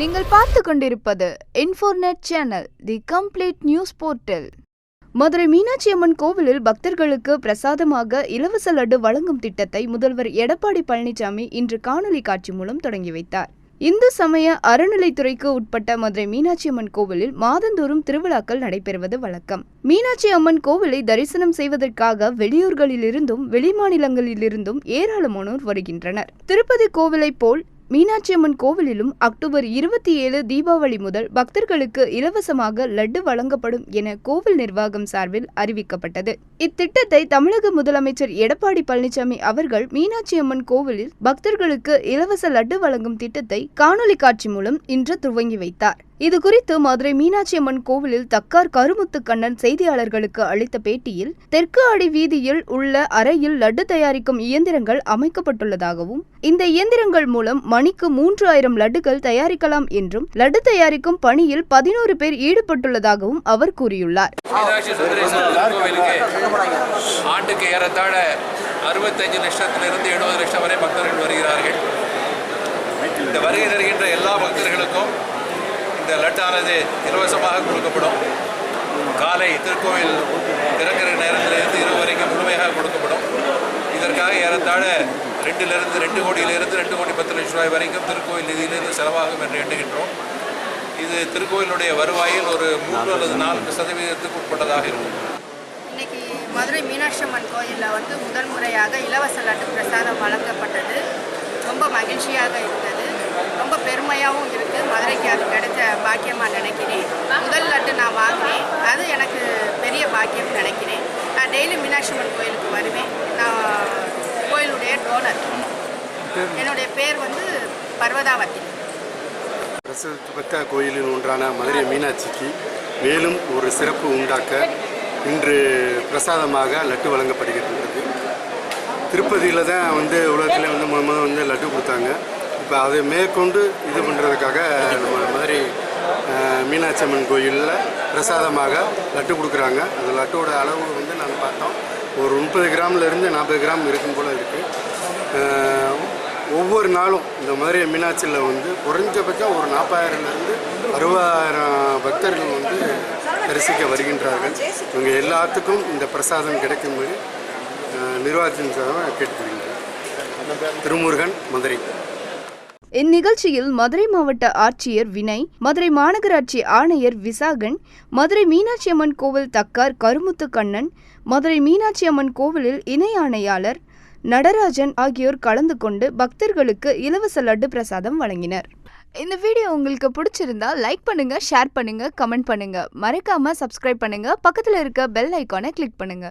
நீங்கள் பார்த்து கொண்டிருப்பது Infornet channel the complete news portal Madurai Meenakshi Amman கோவிலில் பக்தர்களுக்கு பிரசாதமாக இலவச லட்டு வழங்கும் திட்டத்தை முதல்வர் எடப்பாடி பழனிசாமி இன்று காணொலி காட்சி மூலம் தொடங்கி வைத்தார். இந்து சமய அறநிலைத்துறைக்கு உட்பட்ட மதுரை மீனாட்சி அம்மன் கோவிலில் மாதந்தோறும் திருவிழாக்கள் நடைபெறுவது வழக்கம். மீனாட்சி அம்மன் கோவிலை தரிசனம் செய்வதற்காக வெளியூர்களிலிருந்தும் வெளிமாநிலங்களிலிருந்தும் ஏராளமானோர் வருகின்றனர். திருப்பதி கோவிலைப் போல் மீனாட்சி அம்மன் கோவிலிலும் அக்டோபர் இருபத்தி ஏழு தீபாவளி முதல் பக்தர்களுக்கு இலவசமாக லட்டு வழங்கப்படும் என கோவில் நிர்வாகம் சார்பில் அறிவிக்கப்பட்டது. இத்திட்டத்தை தமிழக முதலமைச்சர் எடப்பாடி பழனிசாமி அவர்கள் மீனாட்சி அம்மன் கோவிலில் பக்தர்களுக்கு இலவச லட்டு வழங்கும் திட்டத்தை காணொலி காட்சி மூலம் இன்று துவங்கி வைத்தார். இது குறித்து மதுரை மீனாட்சி அம்மன் கோவிலில் தக்கார் கருமுத்து கண்ணன் செய்தியாளர்களுக்கு அளித்த பேட்டியில் தெற்கு அடி வீதியில் உள்ள அறையில் லட்டு தயாரிக்கும் இயந்திரங்கள் அமைக்கப்பட்டுள்ளதாகவும் இந்த இயந்திரங்கள் மூலம் மணிக்கு மூன்று ஆயிரம் லட்டுகள் தயாரிக்கலாம் என்றும் லட்டு தயாரிக்கும் பணியில் பதினோரு பேர் ஈடுபட்டுள்ளதாகவும் அவர் கூறியுள்ளார். ஆண்டுக்கு ஏறத்தாழ அறுபத்தஞ்சு லட்சத்திலிருந்து எழுபது லட்சம் வரை பக்தர்கள் வருகிறார்கள். இந்த வருகை தருகின்ற எல்லா பக்தர்களுக்கும் இந்த லட்டானது இலவசமாக கொடுக்கப்படும். காலை திருக்கோவில் திறக்கிற நேரத்திலிருந்து இரவு வரைக்கும் முழுமையாக கொடுக்கப்படும். இதற்காக ஏறத்தாழ ரெண்டிலிருந்து ரெண்டு கோடியிலிருந்து ரெண்டு கோடி பத்து லட்சம் ரூபாய் வரைக்கும் திருக்கோவில் நிதியிலிருந்து செலவாகும் என்று எண்ணுகின்றோம். இது திருக்கோவிலுடைய வருவாயில் ஒரு மூன்று அல்லது நான்கு சதவீதத்துக்கு உட்பட்டதாக இருக்கும். இன்னைக்கு மதுரை மீனாட்சி அம்மன் கோயிலில் வந்து முதல் முறையாக இலவச லட்டு பிரசாதம் வழங்கப்பட்டது. ரொம்ப மகிழ்ச்சியாக இருந்தது. ரொம்ப பெருமையாகவும் இருக்குது பாக்கியமாக நினைக்கிறேன். முதல் லட்டு நான் வாங்கினேன். அது எனக்கு பெரிய பாக்கியம் நினைக்கிறேன். நான் டெய்லி மீனாட்சி அம்மன் கோயிலுக்கு வருவேன். நான் கோயிலுடைய டோனர் என்னுடைய பேர் வந்து பர்வதாவதி. பிரசித்தி பெற்ற கோயிலில் ஒன்றான மதுரை மீனாட்சிக்கு மேலும் ஒரு சிறப்பு உண்டாக்க இன்று பிரசாதமாக லட்டு வழங்கப்படுகின்றது. திருப்பதியில் தான் வந்து உலகத்தில் வந்து முதல் வந்து லட்டு கொடுத்தாங்க. இப்போ அதை மேற்கொண்டு இது பண்ணுறதுக்காக நம்ம மாதிரி மீனாட்சி அம்மன் கோயிலில் பிரசாதமாக லட்டு கொடுக்குறாங்க. அந்த லட்டோட அளவு வந்து நாங்கள் பார்த்தோம். ஒரு முப்பது கிராம்லேருந்து நாற்பது கிராம் இருக்கும் போல் இருக்குது ஒவ்வொரு நாளும் இந்த மாதிரி மீனாட்சியில் வந்து குறைஞ்சபட்சம் ஒரு நாற்பதாயிரம்லேருந்து அறுபதாயிரம் பக்தர்கள் வந்து தரிசிக்க வருகின்றார்கள். இவங்க எல்லாத்துக்கும் இந்த பிரசாதம் கிடைக்கும்படி நிர்வாகத்தின் சார்பாக கேட்டுக்கொள்கின்றேன். திருமுருகன் மதுரை. இந்நிகழ்ச்சியில் மதுரை மாவட்ட ஆட்சியர் வினய் மதுரை மாநகராட்சி ஆணையர் விசாகன் மதுரை மீனாட்சி அம்மன் கோவில் தக்கார் கருமுத்து கண்ணன் மதுரை மீனாட்சி அம்மன் கோவிலில் இணை ஆணையாளர் நடராஜன் ஆகியோர் கலந்து கொண்டு பக்தர்களுக்கு இலவச லட்டு பிரசாதம் வழங்கினர். இந்த வீடியோ உங்களுக்கு பிடிச்சிருந்தா லைக் பண்ணுங்க ஷேர் பண்ணுங்க கமெண்ட் பண்ணுங்க. மறக்காம சப்ஸ்கிரைப் பண்ணுங்க. பக்கத்தில் இருக்க பெல் ஐக்கானை கிளிக் பண்ணுங்க.